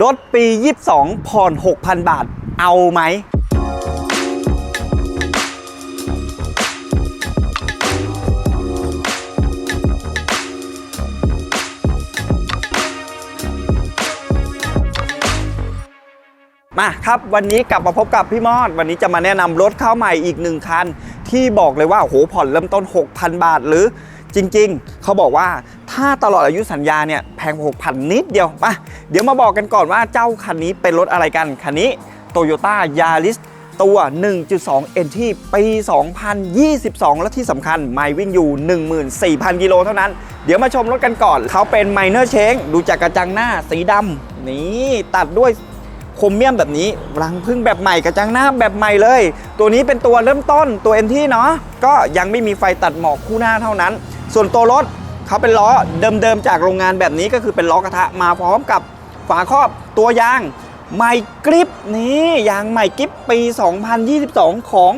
รถปี 22 ผ่อน 6,000 บาท เอาไหม มาครับวันนี้กลับมาพบกับพี่มอด วันนี้จะมาแนะนำรถเข้าใหม่อีกหนึ่งคัน ที่บอกเลยว่าโหผ่อนเริ่มต้น 6,000 บาทหรือ จริงๆ เขาบอกว่าถ้าตลอดอายุสัญญาเนี่ยแพงกว่า6,000นิดเดียวมาเดี๋ยวมาบอกกันก่อนว่าเจ้าคันนี้เป็นรถอะไรกัน คันนี้ Toyota Yaris ตัว 1.2 NT ปี 2022 และที่สำคัญไม่วิ่งอยู่ 14,000 กิโลเท่านั้น เดี๋ยวมาชมรถกันก่อน เขาเป็น Minor Change ดูจากกระจังหน้าสีดำนี่ตัดด้วยโครเมียมแบบนี้รังพึ่งแบบใหม่กระจังหน้าแบบใหม่เลย ตัวนี้เป็นตัวเริ่มต้นตัวเอ็นที่เนาะก็ยังไม่มีไฟตัดหมอกคู่หน้าเท่านั้น ส่วนตัวรถเขาเป็นล้อเดิมๆจากโรงงานแบบนี้ก็คือเป็นล้อกระทะมาพร้อมกับฝาครอบตัวยางใหม่กริปนี่ยางใหม่กริปปี 2022 ของ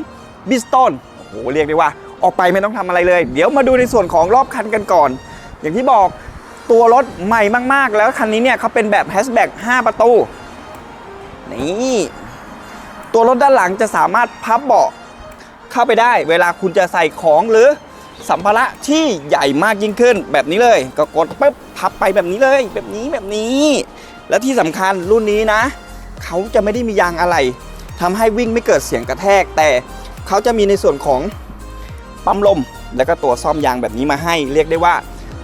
บิสตันโอ้โหเรียกได้ว่า ออกไปไม่ต้องทำอะไรเลย เดี๋ยวมาดูในส่วนของรอบคันกันก่อน อย่างที่บอกตัวรถใหม่มากๆ แล้วคันนี้เนี่ยเขาเป็นแบบแฮชแบ็ก5 ประตู นี่ ตัวรถด้านหลังจะสามารถพับเบาะเข้าไปได้ เวลาคุณจะใส่ของหรือ สัมภาระที่ใหญ่มากยิ่งขึ้นแบบนี้เลย ก็กดปุ๊บพับไปแบบนี้เลย แบบนี้แบบนี้ และที่สำคัญรุ่นนี้นะ เขาจะไม่ได้มียางอะไรทำให้วิ่งไม่เกิดเสียงกระแทก แต่เขาจะมีในส่วนของปั๊มลม แล้วก็ตัวซ่อมยางแบบนี้มาให้ เรียกได้ว่า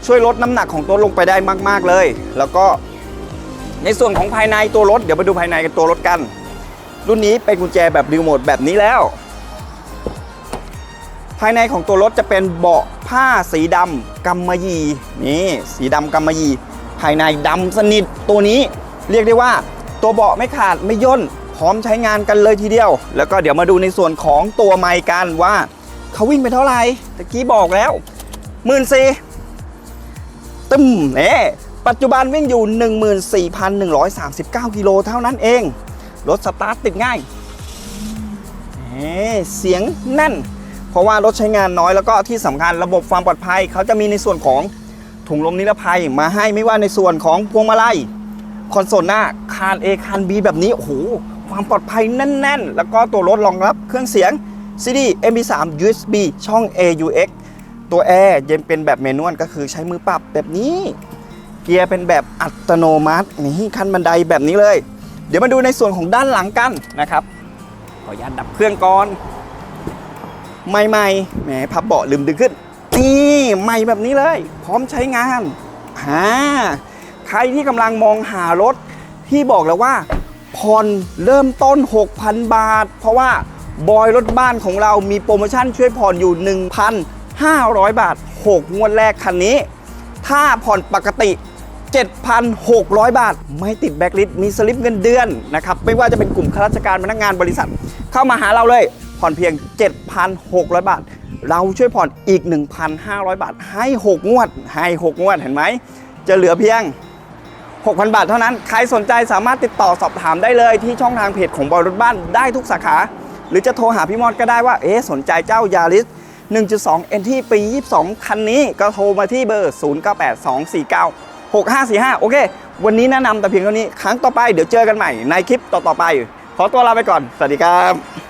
ช่วยลดน้ำหนักของตัวลงไปได้มาก ๆเลย แล้วก็ในส่วนของภายในตัวรถเดี๋ยวมาดูภายในกันตัวรถกัน รุ่นนี้เป็นกุญแจแบบรีโมทแบบนี้แล้ว ภายในของตัวรถจะเป็นเบาะผ้าสีดำกำมะหยี่นี่สีดำกำมะหยี่ภายในดำสนิทตัวนี้เรียกได้ว่าตัวเบาะไม่ขาดไม่ย่นพร้อมใช้งานกันเลยทีเดียว แล้วก็เดี๋ยวมาดูในส่วนของตัวไมค์กันว่าเขาวิ่งไปเท่าไหร่ตะกี้บอกแล้วหมื่นสี่ตึมเน่ปัจจุบันวิ่งอยู่ 14,139 กิโลเท่านั้นเอง รถสตาร์ทติดง่ายเน่เสียงแน่น เพราะว่ารถใช้งานน้อยแล้วก็ที่สำคัญระบบความปลอดภัย เขาจะมีในส่วนของถุงลมนิรภัยมาให้ไม่ว่าในส่วนของพวงมาลัยคอนโซลหน้าคาน A คาน B แบบนี้โอ้โหความปลอดภัยแน่น ๆ แล้วก็ตัวรถรองรับเครื่องเสียง CD MP3 USB ช่อง AUX ตัวแอร์เยังเป็นแบบเมนวลก็คือใช้มือปรับแบบนี้ เกียร์เป็นแบบอัตโนมัตินี่ขั้นบันไดแบบนี้เลย เดี๋ยวมาดูในส่วนของด้านหลังกันนะครับขออนุญาตดับเครื่องก่อน ใหม่ๆแหมพับเบาะลืมดึงขึ้น นี่ใหม่แบบนี้เลย พร้อมใช้งานอ่าใครที่กำลังมองหารถที่บอกแล้วว่าผ่อนเริ่มต้น 6,000 บาท เพราะว่าบอยรถบ้านของเรามีโปรโมชั่นช่วยผ่อนอยู่ 1,500 บาท 6 งวดแรกคันนี้ ถ้าผ่อนปกติ 7,600 บาท ไม่ติดแบ็กลิสต์มีสลิปเงินเดือนนะครับ ไม่ว่าจะเป็นกลุ่มข้าราชการพนักงานบริษัท เข้ามาหาเราเลย ผ่อนเพียง 7,600 บาท เราช่วยผ่อนอีก 1,500 บาท ให้ 6 งวด ให้ 6 งวดเห็นไหม จะเหลือเพียง 6,000 บาทเท่านั้น ใครสนใจสามารถติดต่อสอบถามได้เลยที่ช่องทางเพจของบอยรถบ้านได้ทุกสาขา หรือจะโทรหาพี่มอดก็ได้ว่า เอ๊สนใจเจ้ายาริส1.2 NT ปี 22 คันนี้ก็โทรมาที่เบอร์ 098249 6545 โอเค วันนี้แนะนำแต่เพียงเท่านี้ ครั้งต่อไปเดี๋ยวเจอกันใหม่ในคลิปต่อ ๆ ไป ขอตัวลาไปก่อน สวัสดีครับ